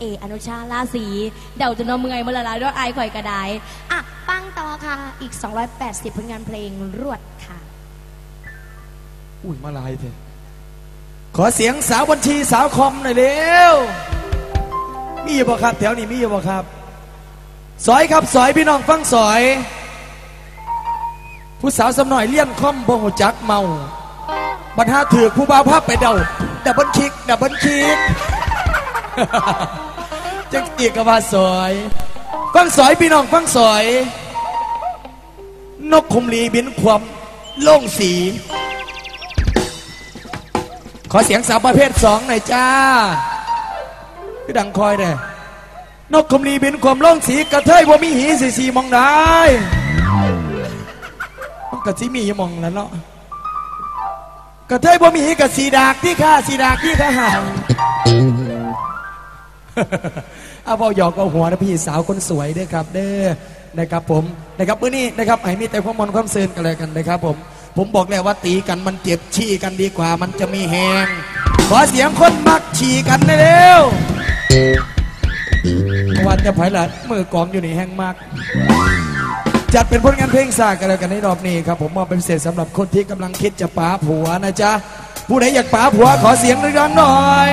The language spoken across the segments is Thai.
เอ อนุชาลาสี เดาจนนเมื่อยมาละลายด้วยไอข่อยกระไดอะ ปังต่อค่ะ อีก 280 ผลงานเพลงรวดค่ะ อุ้ยมาลายเถอะขอเสียงสาวบัญชีสาวคอมหน่อยเร็ว มีอยู่บ่ครับ แถวนี้มีอยู่บ่ครับ สอยครับสอยพี่น้องฟังสอย ผู้สาวสำหน่อยเลี้ยนคอมบ่หูจักเมาบัรหาถือผู้บ่าวภาพไปเดาดับเบิลคิกดับเบิลคิก จังอีกกับว่าสอยฟังสอยพี่น้องฟังสอย นกคุมลีบินความโล่งสี ขอเสียงสาวประเภทสองหน่อยจ้าพี่ดังคอยเด้นกคุมลีบินความโล่งสีกระเทยบ่ามีหีสีสีมองได้กระสีมีอยู่มองแล้วเนาะกระเทยบ่มีหีกับสีดากที่ข้าสีดากที่ข้าหา เอาเบาหยอกเอาหัวนะพี่สาวคนสวยด้อครับ เด้อนะครับผมนะครับมื้อนี้นะครับให้มีแต่ความมนความเซินกันเลยกันนะครับผมผมบอกแล้วว่าตีกันมันเจ็บชี้กันดีกว่ามันจะมีแหงขอเสียงคนมักฉี่กันเร็ววันจะไผ่ละมือกองอยู่ในแห้งมาก จัดเป็นผลงานเพลงสากกันเลยกันในรอบนี้ครับผมมอบเป็นเศษสำหรับคนที่กำลังคิดจะป๋าผัวนะจ๊ะผู้ใดอยากป๋าผัวขอเสียงดังๆหน่อย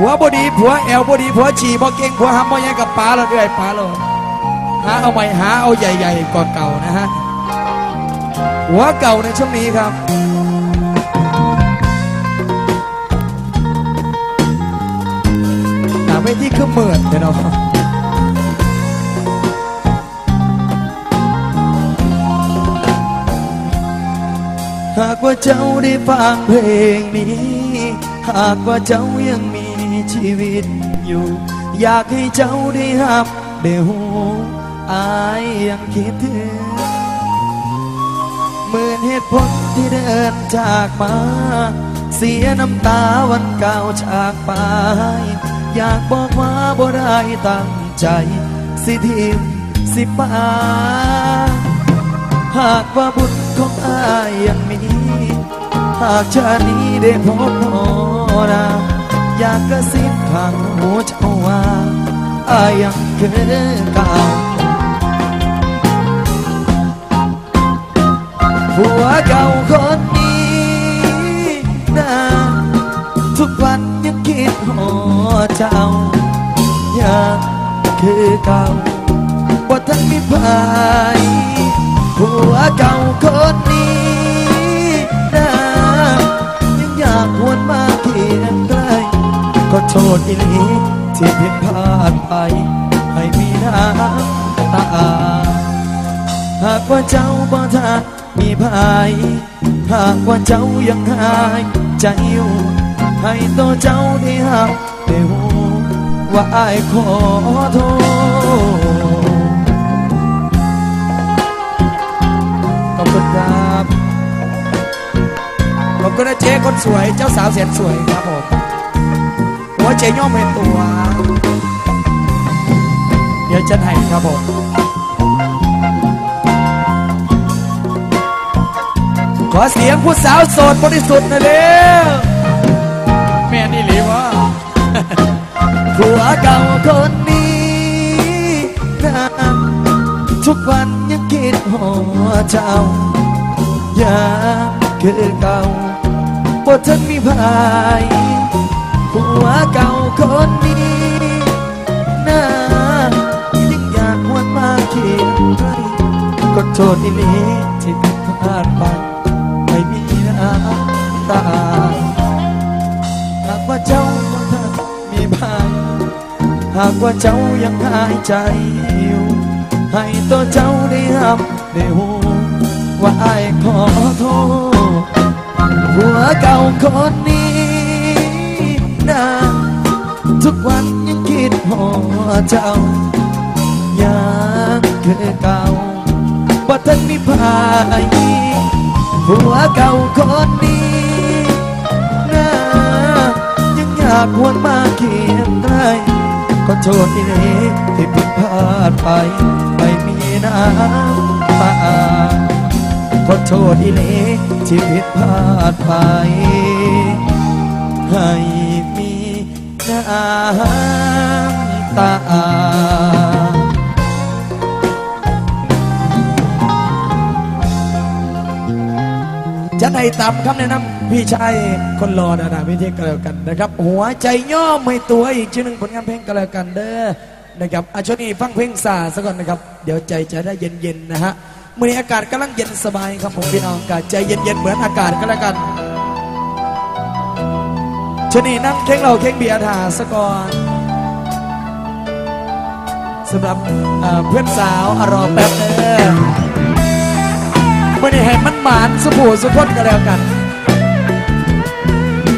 ผัวบดีผัวแอลบดีผัวฉี่บ่เก่งผัวหำบ่ยังกับปลาเราด้วยปลาเราหาเอาใหม่หาเอาใหญ่ๆก่อนเก่านะฮะหัวเก่าในช่วงนี้ครับหาไปที่คือเหมือนเดี๋ยวเราหากว่าเจ้าได้ฟังเพลงนี้ หากว่าเจ้ายังมี ชีวิตอยู่ อยากให้เจ้าได้หับได้หูอายยังคิดถึงหมื่นเหตุผลที่เดินจากมา เสียน้ำตาวันเก่าจากไป อยากบอกว่าบ่ได้ตั้งใจ สิทิมสิปาหากว่าบุญของอายยังมี หากชาตินี้ได้พบพอนา อยากกระซิบข้างหูเจ้าว่าอายยังคือเก่าผัวเก่าคนนี้นะทุกวันยังคิดหอเจ้าอยากคือเก่าว่าท่านมีภายผัวเก่าคนนี้ ษอีหลีที่ผิดพลาดไป ให้มีน้ำตา หากว่าเจ้าบ่ทันมีภายหากว่าเจ้ายังหายใจอยู่ให้ตัวเจ้าได้หักได้หูว่าไอายขอโทษขอบคุณครับขอบคุณนะเจ๊คนสวยเจ้าสาวแสนสวยครับผม หัวเจ๊ย่อมเป็นตัว เดี๋ยวจะให้ครับผมขอเสียงผู้สาวโสดบริสุทธิ์หนะเร็วแม่นี่หรือวะผัวเก่าคนนี้นะทุกวันยังคิดหัวเจ้าอยากคือเก่าบ่ทันมีภาย ผัวเก่าคนนี้นะยังอยากหวนมาเคียงใกล้ก็โทษอีหลีที่ผิดพลาดไปไม่มีน้ำตาหากว่าเจ้าบ่ทันมีภายหากว่าเจ้ายังหายใจอยู่ให้ตัวเจ้าได้หับได้หูว่าไอายขอโทษ หัวเก่าคนนี้ นะทุกวันยังคิดหัวเจ้ายังคือเก่าบ่ทันมีภายหัวเก่าคนนี้นะยังอยากวนมาเคียงใกล้ขอโทษที่นี้ที่ผิดพลาดไป ไม่มีน้ำตาขอโทษที่นี้ที่ผิดพลาดไปให้ ตาจะให้ตามคำแนะนำพี่ชายคนรอนะนะพิธีก็แล้วกันนะครับ หัวใจย่อไม่ตัวอีกชื่อหนึ่งผลงานเพลงก็แล้วกันเด้อนะครับอาช่วงนี้ฟังเพลงซาซะก่อนนะครับ เดี๋ยวใจจะได้เย็นๆนะฮะมื่อนี้อากาศกำลังเย็นสบายครับผมพี่น้องกาศใจเย็นๆเหมือนอากาศก็แล้วกัน ชนีนั่งเค้งเราเค้งเบียร์ถาซะก่อนสำหรับเพื่อนสาวอรอแป๊บเด้อไม่ได้ให้มันหมานสุผูสุพจน์ก็แล้วกัน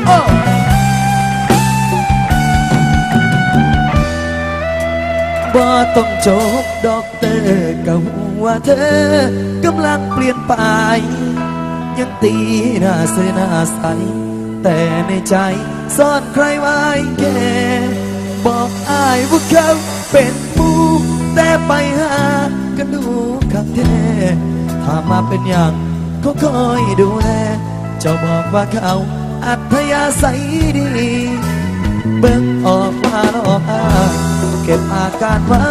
โอ้บ่ต้องจบดอกเตอร์ก็หัวาเธอกำลังเปลี่ยนไป ยังตีหน้าเสยหน้าใสแต่ในใจ ซ่อนใครไว้แก่บอกอายว่าเขาเป็นผู้แต่ไปหากันดูขักแท้ถ้ามาเป็นอย่างก็คอยดูแลเจ้าบอกว่าเขาอัธยาศัยดี เบิ่งออกมาหลอกอายเก็บอาการไว้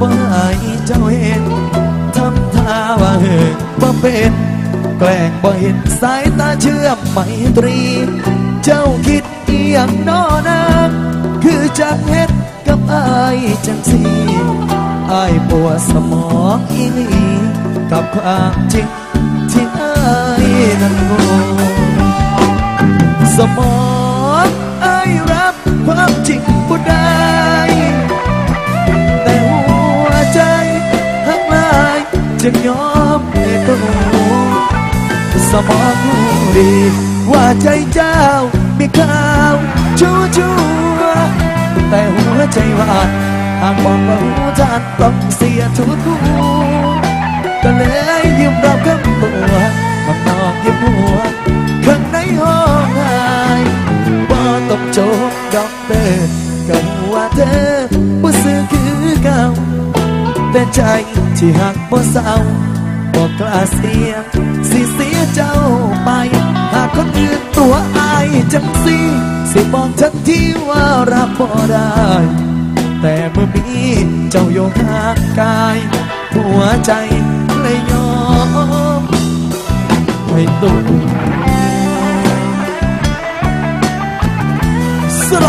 บ่ให้เจ้าเห็นทำท่าว่าเหินบ่เป็น แกล้งบ่เห็นสายตาเชื่อมไมตรี เจ้าคิดอียงนอนางคือจักเฮ็ดกับอายจังสีอายปวดสมองอีหลีกับความจริงที่อายนั้นโง่สมองอายรับความจริงบ่ได้แต่หัวใจหักลายจะยอมให้ตัวสมองรู้ดี ว่าใจเจ้ามีข่าวชั่วชัวแต่หัวใจว่าหากบอกว่าหูทานต้องเสียทุกหัวก็เลยยืมรับคำตัวข้างนอกยิ้มหัวข้างในห้องหายบ่ต้องโจบดอกเตอร์ก็หัวเธอบ่ซื้อคือเก่าแต่ใจที่หักบ่เศร้าบอกกล้าเสียสิเสียเจ้าไป หากคนอื่นตัวอายจังสิสิบอกทันทีว่ารับบ่ได้ แต่เมื่อมีเจ้าโยกห่างกาย หัวใจเลยยอมให้ตัวสโล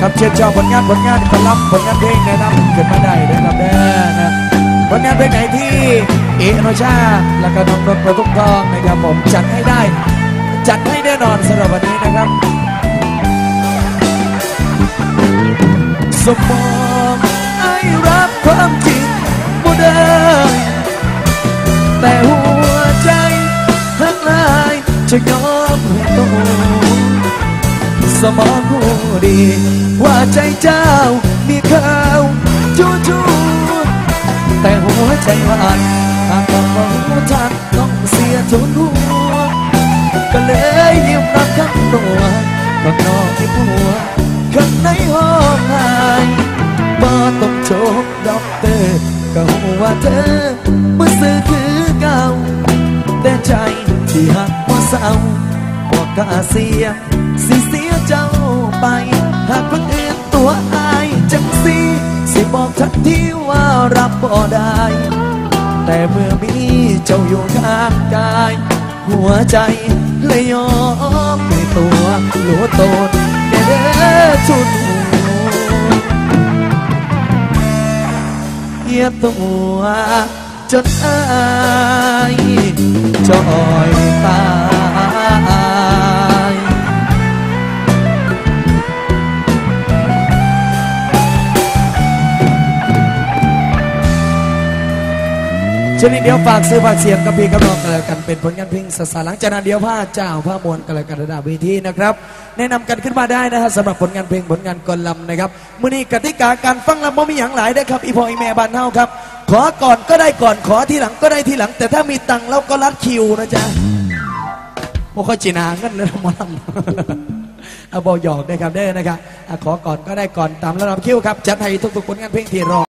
ครับเชิญชอบผลงานผลงานผลลัพธ์ผลงานเพลงแนะนำขึ้นมาได้นะครับเด้อนะผลงานเพลงไหนที่ เอโนชาแล้วก็น้องนนท์ประทุมทองนะครับผมจัดให้ได้ จัดให้แน่นอนสำหรับวันนี้นะครับสมองไอ้รับความจริงบ่ได้แต่หัวใจหักลายจะยอมให้โตสมองรู้ดี ว่าใจเจ้ามีข่าวจูจูแต่หัวใจหวาน เสียทุนหัวก็เลยยิ้มรับคำตัวข้างนอกที่หัวข้างในห้องหายบ่ต้องโชคด็อกเตอร์ก็หัวเธอเมื่อซื้อคือเก่าแต่ใจที่หักว่าเศร้าบอกกาเสียสิเสียเจ้าไป หากคนอื่นตัวอายจังสิสิบอกทันทีว่ารับบ่ได้ แต่เมื่อมีเจ้าอยู่ข้างกาย หัวใจเลยยอมให้ตัวหลัวตนเด้อชุดหัวเหยียบตัวจนอายจอยตา ชนิดเดียวฝากซื้อฝากเสียงกับพี่กับน้องกันแล้วกันเป็นผลงานเพลงสสารหลังจากนั้นเดียวผ้าเจ้าผ้ามวลกันแล้วกันระดับเวทีนะครับ แนะนำกันขึ้นมาได้นะฮะสำหรับผลงานเพลงผลงานกลลำนะครับมื้อนี้กติกาการฟังลำบ่มีอย่างหลายได้ครับอีพออีแม่บ้านเฮาครับ ขอก่อนก็ได้ก่อนขอทีหลังก็ได้ทีหลัง แต่ถ้ามีตังค์เราก็รัดคิวนะจ๊ะโมค่อยจีนาเงินเลยนะมอลำเอาบอหยอกได้ครับได้นะครับขอก่อนก็ได้ก่อนตามระดับคิวครับจัดให้ทุกๆผลงานเพลงที่รอ